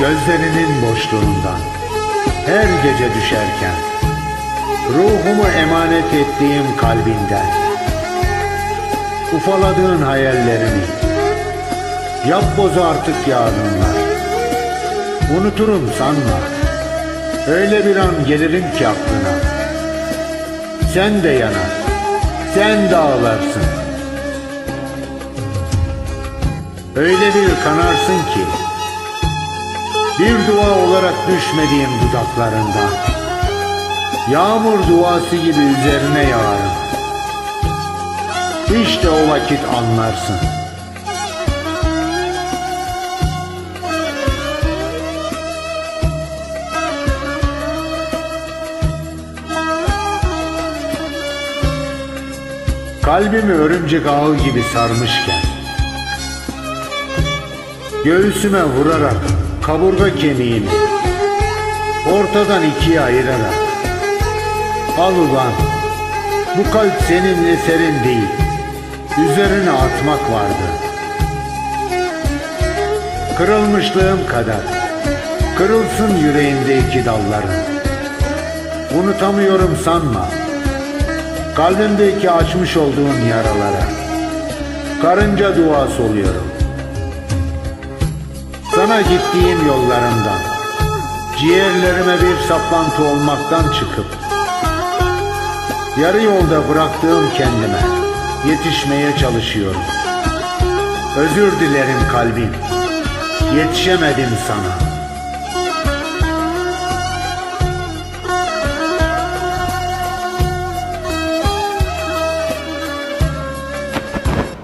Gözlerinin boşluğundan. Her gece düşerken. Ruhumu emanet ettiğim kalbinden. Ufaladığın hayallerimi. Yap bozu artık yarınlar unuturum sanma. Öyle bir an gelirim ki aklına. Sen de yanar sen de ağlarsın. Öyle bir kanarsın ki bir dua olarak düşmediğim dudaklarından Yağmur duası gibi üzerine yağarım İşte o vakit anlarsın. Kalbimi örümcek ağı gibi sarmışken Göğsüme vurarak kaburga kemiğimi Ortadan ikiye ayırarak Al ulan bu kalp senin eserin değil Üzerine atmak vardı. Kırılmışlığım kadar Kırılsın yüreğindeki dalların Unutamıyorum sanma Kalbimdeki açmış olduğun yaralara. Karınca duası oluyorum Sana gittiğim yollarımdan Ciğerlerime bir saplantı olmaktan çıkıp Yarı yolda bıraktığım kendime Yetişmeye çalışıyorum. Özür dilerim kalbim Yetişemedim sana